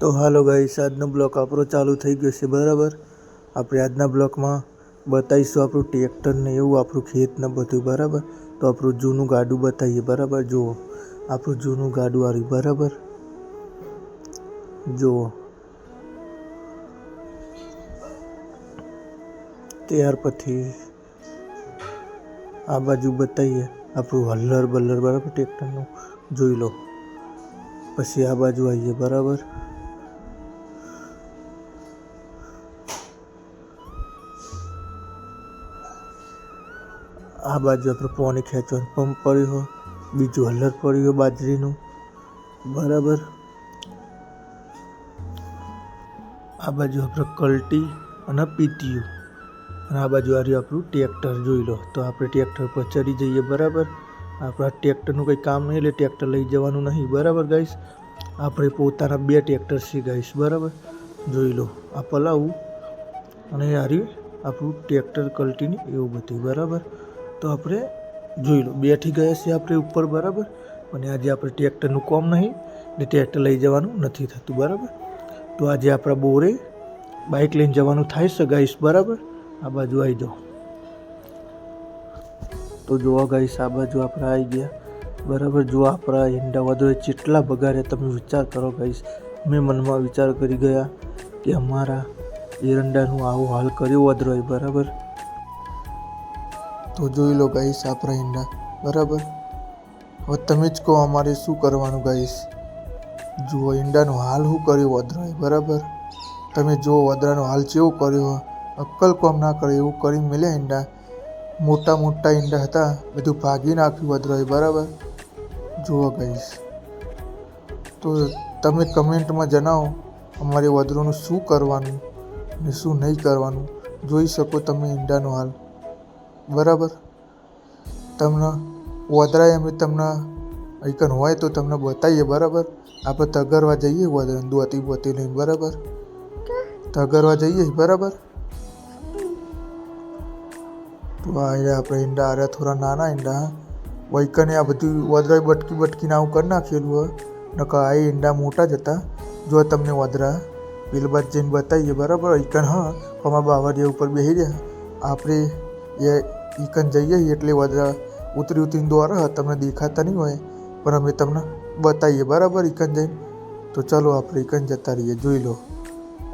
તો હાલો ગાઈસ આજનો બ્લોક આપણો ચાલુ થઈ ગયો છે, બરાબર? આપણે આજના બ્લોકમાં બતાવીશું આપણું ટ્રેક્ટર ને એવું, આપણું ખેત ને બધું, બરાબર? તો આપણું જૂનું ગાડું બતાવીએ, બરાબર? જુઓ, આપણું જૂનું ગાડું આવ્યું બરાબર? જુઓ. ત્યાર પછી આ બાજુ બતાવીએ, આપણું હલ્લર બલ્લર, બરાબર? ટ્રેક્ટરનું જોઈ લો. પછી આ બાજુ આવીએ, બરાબર? આ બાજુ આપણે પોણી ખેંચવાનું પંપ પડ્યું બીજું હલર પડ્યું બાજરીનું. બરાબર? આ બાજુ આપણે કલ્ટી અને પીટીયું અને આ બાજુ આર્યું આપણું ટ્રેક્ટર જોઈ લો. તો આપણે ટ્રેક્ટર પર ચડી જઈએ, બરાબર? આપણા ટ્રેક્ટરનું કંઈ કામ નહીં, એટલે ટ્રેક્ટર લઈ જવાનું નહીં. બરાબર ગાઈશ આપણે પોતાના બે ટ્રેક્ટર છે ગાઈશ બરાબર? જોઈ લો, આ પલાવું. અને આર્યું આપણું ટ્રેક્ટર કલ્ટીની એવું બધું. બરાબર? તો આપણે જોઈ લો. બેઠી ગયા છીએ આપણે ઉપર, બરાબર? અને આજે આપણે ટ્રેક્ટરનું કોમ નહીં, ને ટ્રેક્ટર લઈ જવાનું નથી થતું, બરાબર? તો આજે આપણા બોરે બાઇક લઈને જવાનું થાય છે ગાઈશ બરાબર? આ બાજુ આવી જાઓ. તો જોવા ગાઈશ આ બાજુ આપણે આવી ગયા. બરાબર? જો આપણા ઈંડા વધુ જેટલા બગાડ્યા, તમે વિચાર કરો ગાઈશ મેં મનમાં વિચાર કરી ગયા કે અમારા એરંડાનું આવું હાલ કર્યો વધરો બરાબર? તો જોઈ લો ગાઈશ આપણા ઈંડા બરાબર? હવે તમે જ કહો અમારે શું કરવાનું ગાઈશ જુઓ, ઈંડાનું હાલ શું કર્યું વદરાએ, બરાબર? તમે જુઓ, વદરાનો હાલ કેવો કર્યો? અક્કલ કોમ ના કરે, એવું કરી મળ્યા ઈંડા. મોટા મોટા ઈંડા હતા, બધું ભાગી નાખ્યું વદરાએ, બરાબર? જુઓ ગાઈશ તો તમે કમેન્ટમાં જણાવો, અમારે વદરોનું શું કરવાનું ને શું નહીં કરવાનું? જોઈ શકો તમે ઈંડાનો હાલ. બરાબર? તમને વદરાએ અમે તમને એકન હોય તો તમને બતાવીએ બરાબર? આપણે તગરવા જઈએ વદરા દોતી બોતી લઈને, બરાબર? તગરવા જઈએ, બરાબર? તો આપણે ઈંડા અરે થોડા નાના ઈંડા વૈકને આ બધું વદરાએ બટકી બટકીને આવું કરી નાખેલું હોય નકર આ ઈંડા મોટા જ હતા. જો તમને વદરા પેલબાદ જઈને બતાવીએ બરાબર? વૈકન હા, અમારા બાવરિયા ઉપર બેસી રહ્યા. આપણે એ ઈકન જઈએ એટલે બધા ઉતરી ઉતરીને દોરા તમને દેખાતા નહીં હોય, પણ અમે તમને બતાવીએ, બરાબર, ઈકન જઈને? તો ચલો આપણે ઈકન જતા રહીએ, જોઈ લો.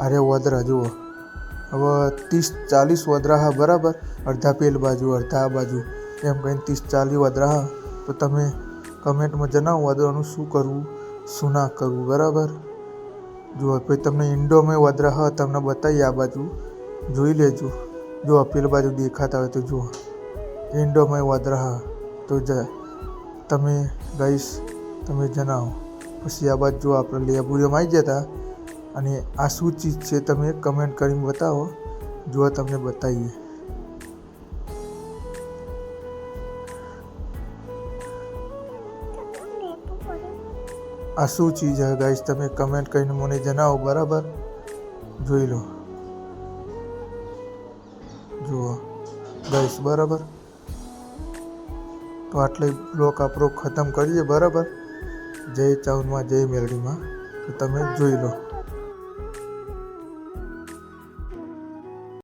અરે વદરા, જુઓ. હવે ત્રીસ ચાલીસ વદરા, હા, બરાબર, અડધા પેલ બાજુ, અડધા આ બાજુ, એમ કહીને ત્રીસ ચાલીસ વદરા, હા, તો તમે કમેન્ટમાં જણાવો વદરાનું શું કરવું, શું ના કરવું, બરાબર? જુઓ, પછી તમને ઇન્ડોમાં વદરા, હા, તમને બતાવીએ આ બાજુ, જોઈ લેજો. જો પેલ બાજુ દેખાતા હોય તો જુઓ. ઇન્ડોમાં વાદરા તો જ તમે ગઈશ તમે જણાવો. પછી આ બાજુ આપણે લેબુરિયમ આવી જતા અને આ શું ચીજ છે તમે કમેન્ટ કરીને બતાવો. જો તમને બતાવીએ. આ શું ચીજ છે ગાઈસ તમે કમેન્ટ કરીને મને જણાવો, બરાબર? જોઈ લો. જુઓ. ગાઈસ બરાબર? તો આટલે બ્લોક આપણો ખતમ કરીએ, બરાબર? જય ચાઉનમાં, જય મેલડીમાં. તો તમે જોઈ લો.